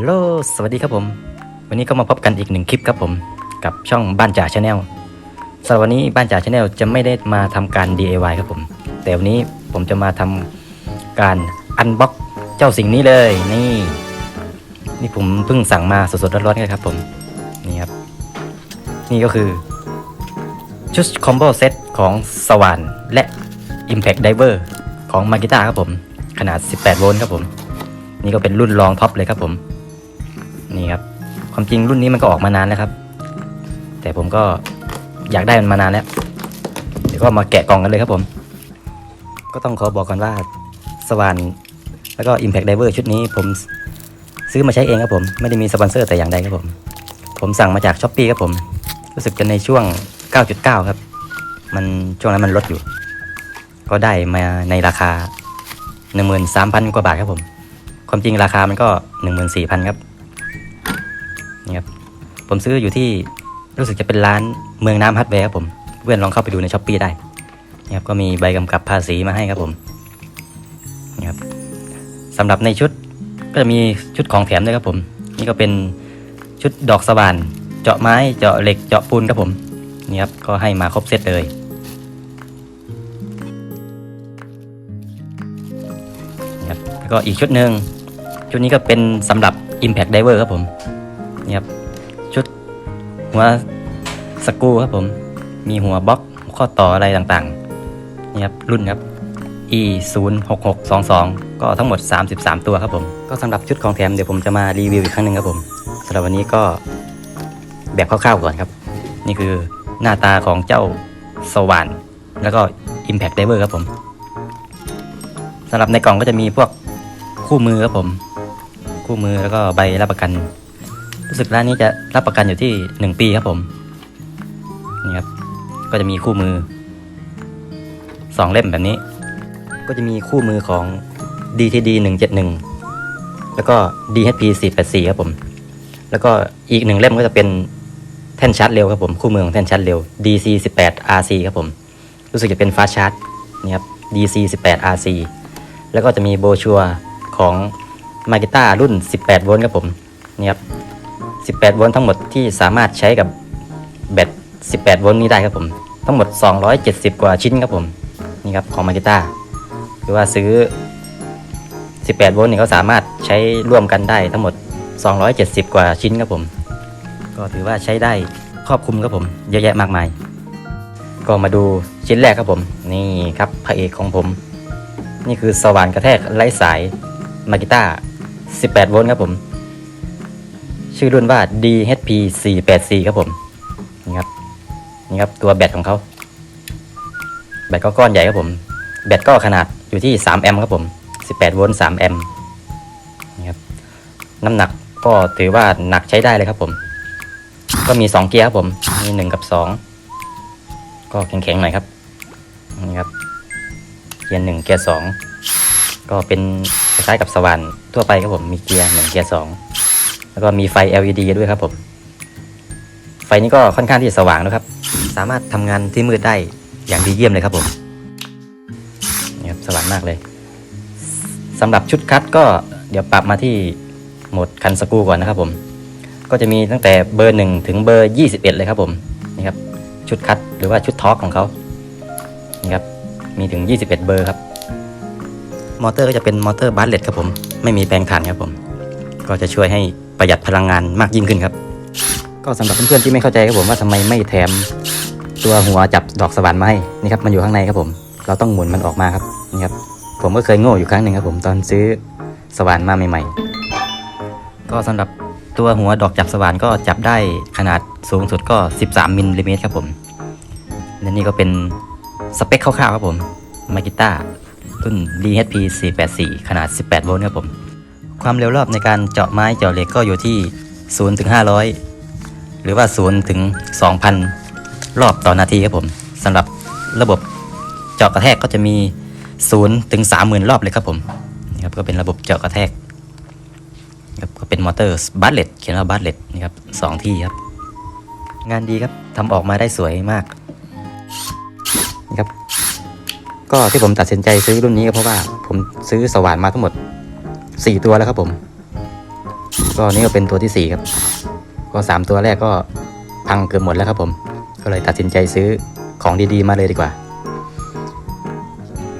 ลโหลสวัสดีครับผม วันนี้ก็มาพบกันอีกหนึ่งคลิปครับผม กับช่องบ้านจ่าชาแนลสำหรับวันนี้บ้านจ่าชาแนลจะไม่ได้มาทำการ DIY ครับผม แต่วันนี้ผมจะมาทำการอันบ็อกเจ้าสิ่งนี้เลย นี่ นี่ผมเพิ่งสั่งมาสดๆร้อนๆเลยครับผม นี่ครับ นี่ก็คือ ชุดคอมโบเซตของสว่านและ Impact Diver ของมากิต้าครับผม ขนาด 18 โวลต์ครับผม นี่ก็เป็นรุ่นรองท็อปเลยครับผม นี่ครับ ความจริงรุ่นนี้มันก็ออกมานานแล้วครับ แต่ผมก็อยากได้มันมานานแล้ว เดี๋ยวก็มาแกะกล่องกันเลยครับผม ก็ต้องขอบอกก่อนว่าสว่านแล้วก็ Impact Diver ชุดนี้ผมซื้อมาใช้เองครับผม ไม่ได้มีสปอนเซอร์แต่อย่างใดครับผม ผมสั่งมาจากช้อปปีครับผม รู้สึกจะในช่วง 9.9 ครับ มันช่วงนั้นมันลดอยู่ ก็ได้มาในราคา 13,000 กว่าบาทครับผม ความจริงราคามันก็ 14,000 ครับ ครับผมซื้ออยู่ที่รู้สึกจะเป็นร้านเมืองน้ำฮัตแวร์ครับผมเพื่อนลองเข้าไปดูในช้อปปีได้นี่ครับก็มีใบกำกับภาษีมาให้ครับผมนี่ครับสำหรับในชุดก็จะมีชุดของแถมด้วยครับผม นี่ก็เป็นชุดดอกสว่านเจาะไม้เจาะเหล็กเจาะปูนครับผมนี่ครับก็ให้มาครบเซตเลยนะครับแล้วก็อีกชุดหนึ่งชุดนี้ก็เป็นสำหรับ Impact Diver ครับผม นี่ครับชุดหัวสกูครับผม มีหัวบล็อกข้อต่ออะไรต่างๆนี่ครับรุ่นครับ e 0 6 6 2 2ก็ทั้งหมด 33 ตัวครับผม ก็สำหรับชุดของแถมเดี๋ยวผมจะมารีวิวอีกครั้งหนึ่งครับผมสำหรับวันนี้ก็แบบคร่าวๆก่อนครับ นี่คือหน้าตาของเจ้าสว่านแล้วก็ Impact Diver ครับผมสำหรับในกล่องก็จะมีพวกคู่มือครับผม คู่มือแล้วก็ใบรับประกัน รู้สึกร้านนี้จะรับประกันอยู่ที่หนึ่งปีครับผม นี่ครับ ก็จะมีคู่มือสองเล่มแบบนี้ ก็จะมีคู่มือของ DTD 171 แล้วก็ DHP 484ครับผม แล้วก็อีกหนึ่งเล่มก็จะเป็นแท่นชาร์จเร็วครับผม คู่มือของแท่นชาร์จเร็ว DC 18 RC ครับผม รู้สึกจะเป็นฟาชาร์จนี่ครับ DC 18 RC แล้วก็จะมีโบชัวของมากิต้ารุ่น 18 โวลต์ครับผมนี่ครับ 18 โวลต์ทั้งหมดที่สามารถใช้กับแบต 18 โวลต์นี้ได้ครับผม ทั้งหมด 270 กว่าชิ้นครับผม นี่ครับของมากิต้าคือว่าซื้อ 18 โวลต์นี่เขาสามารถใช้ร่วมกันได้ทั้งหมด 270 กว่าชิ้นครับผม ก็ถือว่าใช้ได้ครอบคลุมครับผม เยอะแยะมากมาย ก็มาดูชิ้นแรกครับผม นี่ครับพระเอกของผม นี่คือสว่านกระแทกไร้สายมากิต้า 18 โวลต์ครับผม ชื่อรุ่นว่า DHP 484ครับผม นี่ครับ นี่ครับตัวแบตของเขา แบตก็ก้อนใหญ่ครับผม แบตก็ขนาดอยู่ที่ 3 แอมป์ครับผม 18 โวลต์ 3 แอมป์นี่ครับ น้ำหนักก็ถือว่าหนักใช้ได้เลยครับผม ก็มี 2 เกียร์ครับผม มี 1 กับ 2 ก็แข็งๆหน่อยครับ นี่ครับ เกียร์หนึ่งเกียร์สองก็เป็นคล้ายๆกับสว่านทั่วไปครับผม มีเกียร์หนึ่งเกียร์สอง แล้วก็มีไฟ LED ด้วยครับผม ไฟนี้ก็ค่อนข้างที่จะสว่างนะครับ สามารถทำงานที่มืดได้อย่างดีเยี่ยมเลยครับผมนี่ครับสว่างมากเลยสำหรับชุดคัดก็เดี๋ยวปรับมาที่โหมดคันสกูก่อนนะครับผม ก็จะมีตั้งแต่เบอร์หนึ่งถึงเบอร์ 21 เลยครับผมนี่ครับชุดคัดหรือว่าชุดทอร์กของเขานี่ครับมีถึง 21 เบอร์ครับ มอเตอร์ก็จะเป็นมอเตอร์บัสเลตครับผม ไม่มีแปลงถ่านครับผม ก็จะช่วยให้ ประหยัดพลังงานมากยิ่งขึ้นครับ ก็สำหรับเพื่อนๆที่ไม่เข้าใจครับผมว่าทำไมไม่แถมตัวหัวจับดอกสว่านมาให้นี่ครับมันอยู่ข้างในครับผม เราต้องหมุนมันออกมาครับนี่ครับผมก็เคยโง่อยู่ครั้งหนึ่งครับผมตอนซื้อสว่านมาใหม่ ๆ ก็สำหรับตัวหัวดอกจับสว่านก็จับได้ขนาดสูงสุดก็ 13มิลลิเมตรครับผมและนี่ก็เป็นสเปคคร่าวๆครับผมมากิต้ารุ่น DHP 484 ขนาด 18 โวลต์ครับผม ความเร็วรอบในการเจาะไม้เจาะเหล็กก็อยู่ที่ 0 ถึง 500 หรือว่า 0 ถึง 2,000 รอบต่อนาทีครับผมสำหรับระบบเจาะกระแทกก็จะมี 0 ถึง 30,000 รอบเลยครับผมนี่ครับก็เป็นระบบเจาะกระแทกครับก็เป็นมอเตอร์บัตเลตเขียนว่าบัตเลตนี่ครับสองที่ครับ งานดีครับทำออกมาได้สวยมากนะครับก็ที่ผมตัดสินใจซื้อรุ่นนี้ก็เพราะว่าผมซื้อสว่านมาทั้งหมด 4ตัวแล้วครับผม ก็นี่ก็เป็นตัวที่สี่ครับ ก็สามตัวแรกก็พังเกือบหมดแล้วครับผม ก็เลยตัดสินใจซื้อของดีๆ มาเลยดีกว่า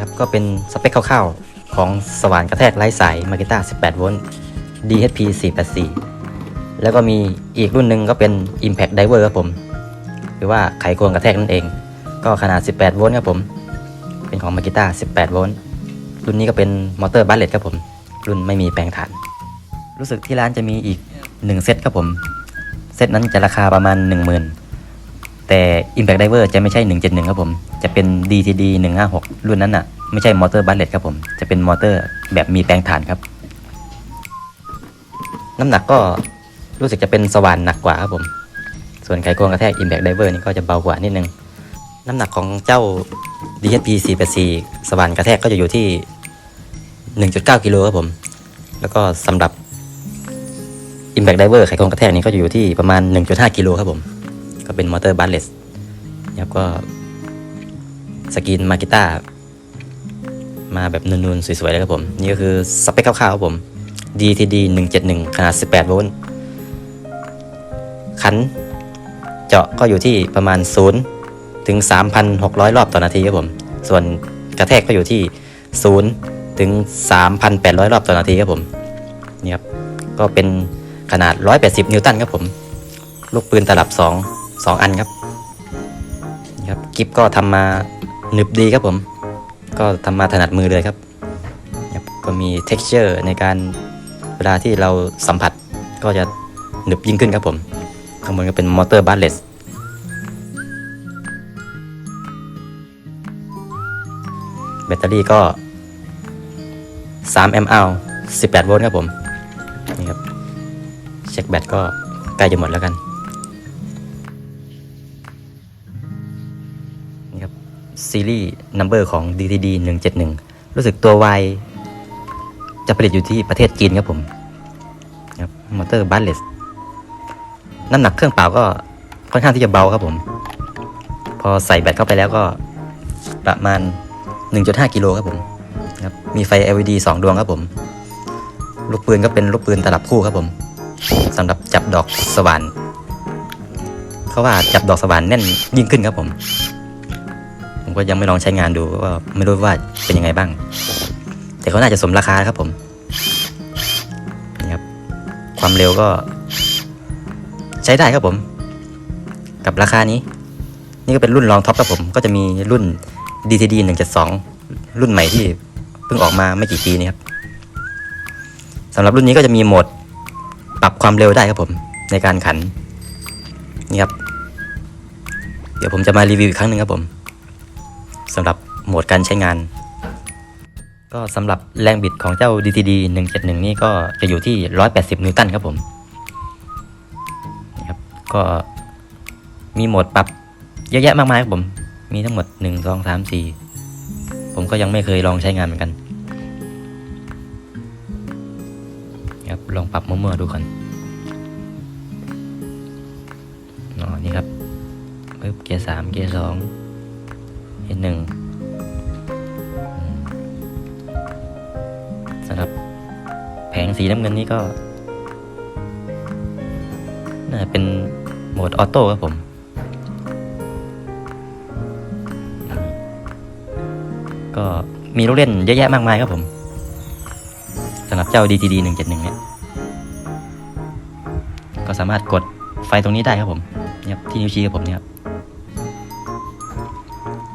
ครับก็เป็นสเปคคร่าวๆ ของสว่านกระแทกไร้สายมา k ก t a 18 โวลต์ DHP 484 แล้วก็มีอีกรุ่นหนึ่งก็เป็น Impact Diver ครับผม หรือว่าไขควงกระแทกนั่นเอง ก็ขนาด 18 โวลต์ครับผม เป็นของมา k ก t a 18 โวลต์ รุ่นนี้ก็เป็นมอเตอร์บัลเลตครับผม รุ่นไม่มีแปลงถ่าน รู้สึกที่ร้านจะมีอีก 1 เซตครับผม เซตนั้นจะราคาประมาณ 10,000 แต่ Impact Diver จะไม่ใช่ 171 ครับผม จะเป็น DTD 156 รุ่นนั้นอะ ไม่ใช่มอเตอร์บัลเลตครับผม จะเป็นมอเตอร์แบบมีแปลงถ่านครับ น้ำหนักก็รู้สึกจะเป็นสว่านหนักกว่าครับผม ส่วนไขควงกระแทก Impact Diver นี่ก็จะเบากว่านิดนึง น้ำหนักของเจ้า DHP 484สว่านกระแทกก็จะอยู่ที่ 1.9กิโลครับผม แล้วก็สำหรับ Impact Diver ไขควงกระแทกนี้ก็อยู่ที่ประมาณ 1.5กิโลครับผม ก็เป็นมอเตอร์บัลเลสแล้วก็สกรีนมากิต้ามาแบบนูนๆ สวยๆเลยครับผม นี่ก็คือสเปคคร่าวๆครับผม DTD 171 ขนาด 18 โวลต์ขันเจาะก็อยู่ที่ประมาณ 0 ถึง 3,600 รอบต่อนาทีครับผม ส่วนกระแทกก็อยู่ที่ 0 ถึง 3,800 รอบต่อนาทีครับผมนี่ครับก็เป็นขนาด 180 นิวตันครับผม ลูกปืนตลับ 2 2 อันครับนี่ครับกิฟก็ทำมาหนึบดีครับผม ก็ทำมาถนัดมือเลยครับครับก็มี texture ในการเวลาที่เราสัมผัสก็จะหนึบยิ่งขึ้นครับผม ข้างบนก็เป็นมอเตอร์บัสเลสแบตเตอรี่ก็ 3 mAh 18 โวลต์ครับผม นี่ครับ เช็คแบตก็ใกล้จะหมดแล้วกัน นี่ครับ ซีรีส์นัมเบอร์ของ DTD 171 รู้สึกตัว Y จะผลิตอยู่ที่ประเทศจีนครับผมครับมอเตอร์บัสเลสน้ำหนักเครื่องเปล่าก็ค่อนข้างที่จะเบาครับผม พอใส่แบตเข้าไปแล้วก็ประมาณ 1.5 กิโลครับผม ครับมีไฟ LED 2 ดวงครับผม ลูกปืนก็เป็นลูกปืนตลับคู่ครับผมสำหรับจับดอกสว่านเขาว่าจับดอกสว่านแน่นยิ่งขึ้นครับผม ผมก็ยังไม่ลองใช้งานดูว่าไม่รู้ว่าเป็นยังไงบ้าง แต่ก็น่าจะสมราคาครับผมนี่ครับ ความเร็วก็ ใช้ได้ครับผม กับราคานี้ นี่ก็เป็นรุ่นรองท็อปครับผม ก็จะมีรุ่น DTD 172 รุ่นใหม่ที่ เพิ่งออกมาไม่กี่ปีนี้ครับสำหรับรุ่นนี้ก็จะมีโหมดปรับความเร็วได้ครับผมในการขันนี่ครับ เดี๋ยวผมจะมารีวิวอีกครั้งหนึ่งครับผมสำหรับโหมดการใช้งาน ก็สำหรับแรงบิดของเจ้า DTD 171 นี่ก็จะอยู่ที่ 180 นิวตันครับผมนี่ครับก็มีโหมดปรับเยอะแยะมากมายครับผม มีทั้งหมด 1 2 3 4 ผมก็ยังไม่เคยลองใช้งานเหมือนกันครับลองปรับมั่วๆดูก่อนอ๋อนี่ครับปึ๊บเกียร์สามเกียร์สองเกียร์หนึ่งสำหรับแผงสีน้ำเงินนี่ก็น่าเป็นโหมดออโต้ครับผม ก็มีลูกเล่นเยอะแยะมากมายครับผมสำหรับเจ้า DTD 171เนี่ยก็สามารถกดไฟตรงนี้ได้ครับผมเนี่ยที่นิ้วชี้กับผมเนี่ยครับ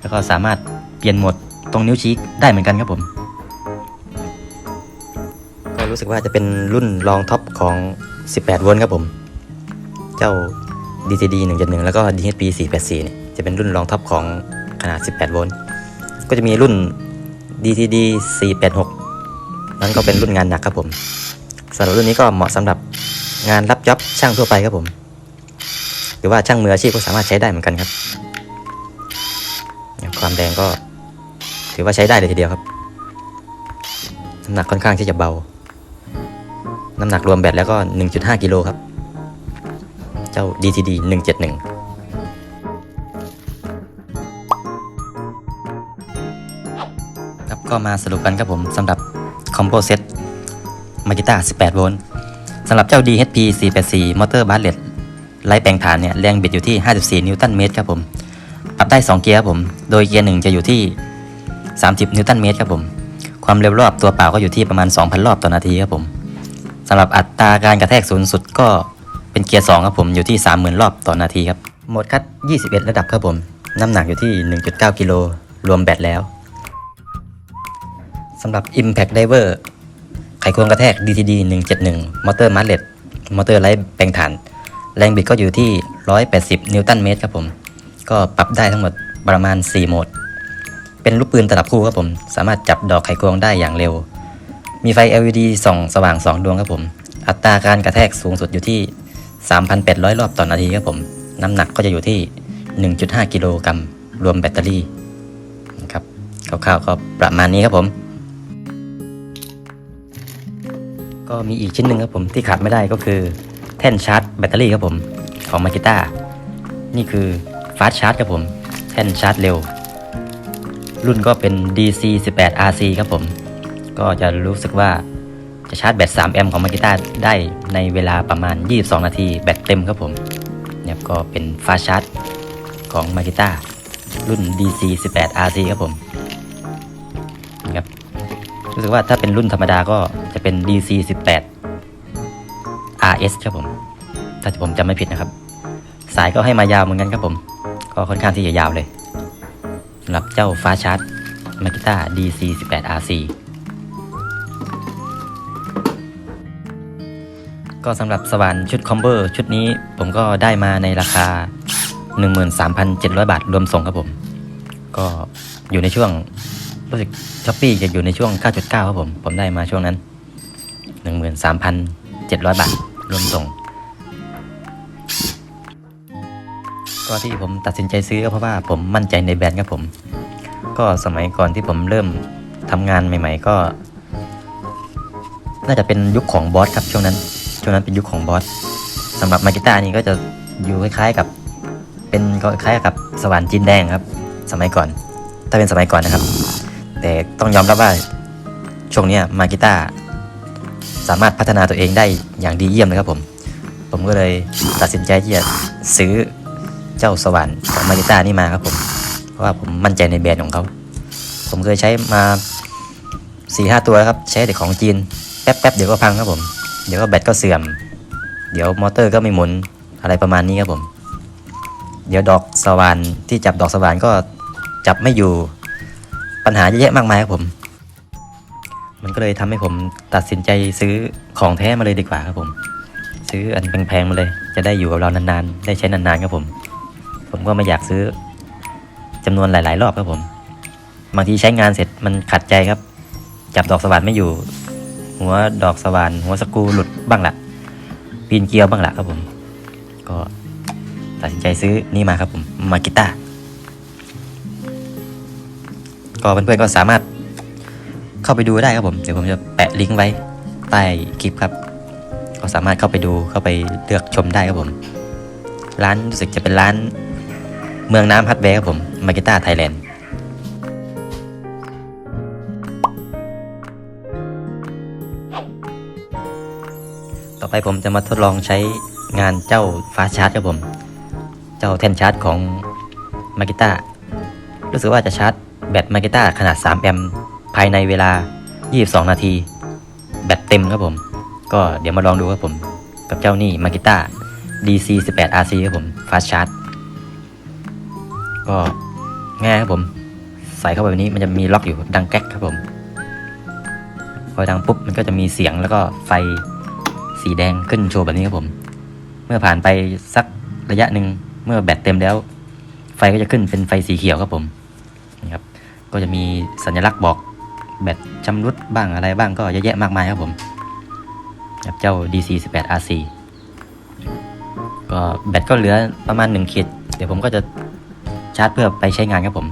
แล้วก็สามารถเปลี่ยนโหมดตรงนิ้วชี้ได้เหมือนกันครับผม ก็รู้สึกว่าจะเป็นรุ่นรองท็อปของ 18 โวลต์ครับผม เจ้า DTD 171 แล้วก็ DHP 484เนี่ยจะเป็นรุ่นรองท็อปของขนาด 18 โวลต์ ก็จะมีรุ่น DTD 486 นั้นก็เป็นรุ่นงานหนักครับผมสำหรับรุ่นนี้ก็เหมาะสำหรับงานรับจ็อบช่างทั่วไปครับผม หรือว่าช่างมืออาชีพก็สามารถใช้ได้เหมือนกันครับ ความแรงก็ถือว่าใช้ได้เลยทีเดียวครับ น้ำหนักค่อนข้างที่จะเบา น้ำหนักรวมแบตแล้วก็ 1.5 กิโลครับ เจ้า DTD 171 ก็มาสรุปกันครับผมสำหรับคอมโบเซตมากิต้า18 โวลต์สำหรับเจ้า DHP 484มอเตอร์บาร์เลตไร้แปลงฐานเนี่ยแรงบิดอยู่ที่ 54 นิวตันเมตรครับผม ปรับได้ 2 เกียร์ครับผม โดยเกียร์หนึ่งจะอยู่ที่ 30 นิวตันเมตรครับผม ความเร็วรอบตัวเปล่าก็อยู่ที่ประมาณ 2,000 รอบต่อนาทีครับผมสำหรับอัตราการกระแทกสูงสุดก็เป็นเกียร์ 2 ครับผมอยู่ที่ 30,000 รอบต่อนาทีครับโหมดคัด 21 ระดับครับผม น้ำหนักอยู่ที่ 1.9 กิโลรวมแบตแล้ว สำหรับ Impact Diver ไขควงกระแทก DTD 171 มอเตอร์มาร์เลตมอเตอร์ไร้แปลงฐาน แรงบิดก็อยู่ที่ 180 นิวตันเมตรครับผม ก็ปรับได้ทั้งหมดประมาณ 4 โหมด เป็นลูกปืนตลับคู่ครับผม สามารถจับดอกไขควงได้อย่างเร็ว มีไฟ LED ส่องสว่าง 2 ดวงครับผม อัตราการกระแทกสูงสุดอยู่ที่ 3,800 รอบต่อนาทีครับผม น้ำหนักก็จะอยู่ที่ 1.5 กิโลกรัมรวมแบตเตอรี่นะครับคร่าวๆก็ประมาณนี้ครับผม ก็มีอีกชิ้นหนึ่งครับผมที่ขาดไม่ได้ก็คือแท่นชาร์จแบตเตอรี่ครับผมของมากิต้านี่คือฟาสชาร์จครับผม แท่นชาร์จเร็ว รุ่นก็เป็น DC 18 RC ครับผม ก็จะรู้สึกว่าจะชาร์จแบต 3 แอมป์ของมากิต้าได้ในเวลาประมาณ 22 นาทีแบตเต็มครับผมเนี่ยก็เป็นฟาสชาร์จของมากิต้ารุ่น DC 18 RC ครับผมนะครับ รู้สึกว่าถ้าเป็นรุ่นธรรมดาก็จะเป็น DC 18 RS ครับผม ถ้าผมจำไม่ผิดนะครับ สายก็ให้มายาวเหมือนกันครับผม ก็ค่อนข้างที่จะยาวเลยสำหรับเจ้าฟ้าชาร์จมากิต้า DC 18 RC ก็สำหรับสว่านชุดคอมเบอร์ชุดนี้ผมก็ได้มาในราคา 13,700 บาทรวมส่งครับผม ก็อยู่ในช่วง รู้สึกช้อปปี้จะอยู่ในช่วง 9.9 ครับผม ผมได้มาช่วงนั้น 13,700 บาท รวมส่ง ก็ที่ผมตัดสินใจซื้อก็เพราะว่าผมมั่นใจในแบรนด์ครับผม ก็สมัยก่อนที่ผมเริ่มทำงานใหม่ ๆ ก็ น่าจะเป็นยุคของบอสครับช่วงนั้น ช่วงนั้นเป็นยุคของบอสสำหรับมากิต้านี่ก็จะอยู่คล้ายๆกับ เป็นคล้ายๆกับสว่านจีนแดงครับ สมัยก่อน ถ้าเป็นสมัยก่อนนะครับ แต่ต้องยอมรับว่าช่วงนี้มากิต้าสามารถพัฒนาตัวเองได้อย่างดีเยี่ยมเลยครับผม ผมก็เลยตัดสินใจที่จะซื้อเจ้าสว่านของมากิต้านี่มาครับผม เพราะว่าผมมั่นใจในแบรนด์ของเขา ผมเคยใช้มา4ีหตัวแล้วครับ ใช้แต่ของจีน แป๊บๆเดี๋ยวก็พังครับผม เดี๋ยวก็แบตก็เสื่อม เดี๋ยวมอเตอร์ก็ไม่หมุนอะไรประมาณนี้ครับผม เดี๋ยวดอกสว่านที่จับดอกสว่านก็จับไม่อยู่ ปัญหาเยอะแยะมากมายครับผม มันก็เลยทำให้ผมตัดสินใจซื้อของแท้มาเลยดีกว่าครับผม ซื้ออันแพงๆมาเลย จะได้อยู่กับเรานานๆ ได้ใช้นานๆครับผม ผมก็ไม่อยากซื้อจำนวนหลาย ๆ รอบครับผม บางทีใช้งานเสร็จมันขัดใจครับ จับดอกสว่านไม่อยู่ หัวดอกสว่านหัวสกูหลุดบ้างละปีนเกลียวบ้างละครับผม ก็ตัดสินใจซื้อนี่มาครับผมมากิต้า ก็เพื่อนๆก็สามารถเข้าไปดูได้ครับผม เดี๋ยวผมจะแปะลิงก์ไว้ใต้คลิปครับ ก็สามารถเข้าไปดูเข้าไปเลือกชมได้ครับผม ร้านรู้สึกจะเป็นร้านเมืองน้ำฮัตแวร์ครับผมมากิต้าไทยแลนด์ต่อไปผมจะมาทดลองใช้งานเจ้าฟ้าชาร์จครับผม เจ้าแท่นชาร์จของมากิต้ารู้สึกว่าจะชาร์จ แบตมากิต้าขนาด 3 แอมป์ภายในเวลา 22 นาที แบตเต็มครับผม ก็เดี๋ยวมาลองดูครับผม กับเจ้านี่มากิต้า DC 18 RC ครับผม Fast Charge ก็ง่ายครับผม ใส่เข้าไปแบบนี้มันจะมีล็อกอยู่ดังแก๊กครับผม พอดังปุ๊บมันก็จะมีเสียงแล้วก็ไฟสีแดงขึ้นโชว์แบบนี้ครับผม เมื่อผ่านไปสักระยะหนึ่งเมื่อแบตเต็มแล้ว ไฟก็จะขึ้นเป็นไฟสีเขียวครับผมนะครับ ก็จะมีสัญลักษณ์บอกแบตชำรุดบ้างอะไรบ้างก็เยอะแยะมากมายครับผมกับเจ้า DC 18 RC ก็แบตก็เหลือประมาณ1ขีดเดี๋ยวผมก็จะชาร์จเพื่อไปใช้งานครับผม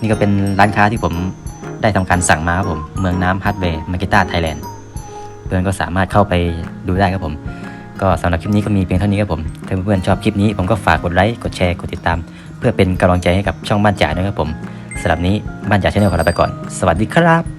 นี่ก็เป็นร้านค้าที่ผมได้ทำการสั่งมาครับผม เมืองน้ำฮาร์ดแวร์มาเกต้าไทยแลนด์เพื่อนก็สามารถเข้าไปดูได้ครับผม ก็สำหรับคลิปนี้ก็มีเพียงเท่านี้ครับผม ถ้าเพื่อนๆชอบคลิปนี้ผมก็ฝากกดไลค์กดแชร์กดติดตาม เพื่อเป็นกำลังใจให้กับช่องบ้านจ่าด้วยครับผมสำหรับนี้บ้านจ่าชาแนลขอลาไปก่อน สวัสดีครับ